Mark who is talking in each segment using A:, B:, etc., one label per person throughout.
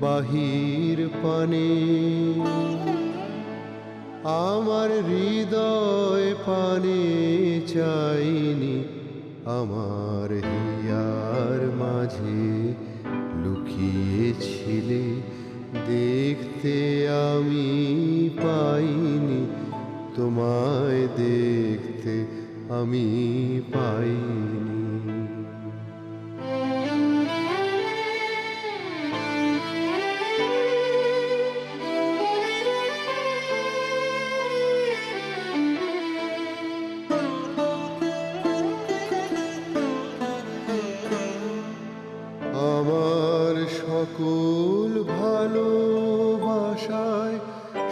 A: বাহির পানে। আমার হৃদয় পানে চাইনি, আমার হিয়ার মাঝে লুকিয়েছিলে। দেখতে আমি পাইনি, তোমায় দেখতে আমি পাইনি।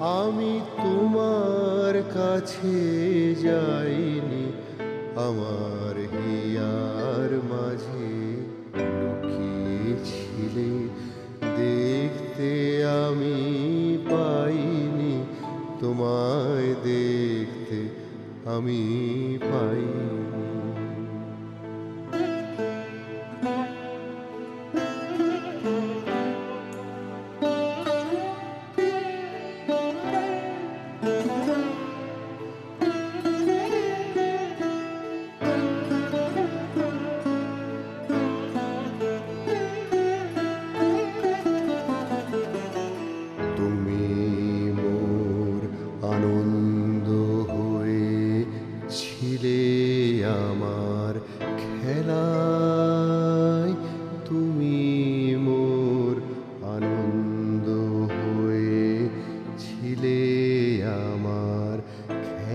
A: আমি তোমার কাছে যাইনি, আমার হিয়ার মাঝে লুকিয়েছিলে। দেখতে আমি পাইনি, তোমায় দেখতে আমি পাইনি।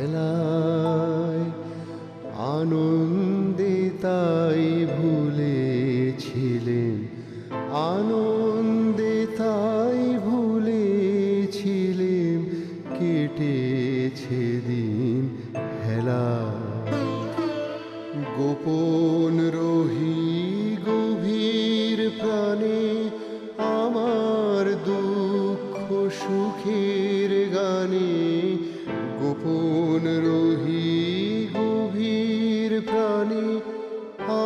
A: খেলায় আনন্দে তাই ভুলেছিলেন আনন্দে তাই ভুলেছিলেন, কেটেছে দিন হেলা। গোপন রহি গভীর প্রাণে আমার দুঃখ সুখের গানে গোপন রহি গভীর প্রাণে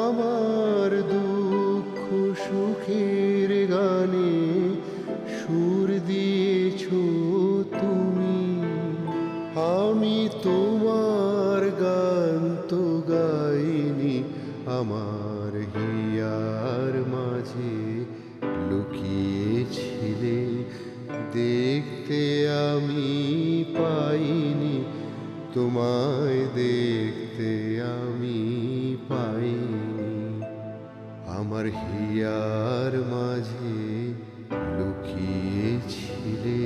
A: আমার দুঃখ সুখের গানে সুর দিয়েছ তুমি। আমি তোমার গান তো গাইনি, আমার হিয়ার মাঝে লুকিয়েছিলে, দেখতে আমি পাইনি। তোমায় দেখতে আমি পাই আমার হিয়ার মাঝে লুকিয়েছিলে।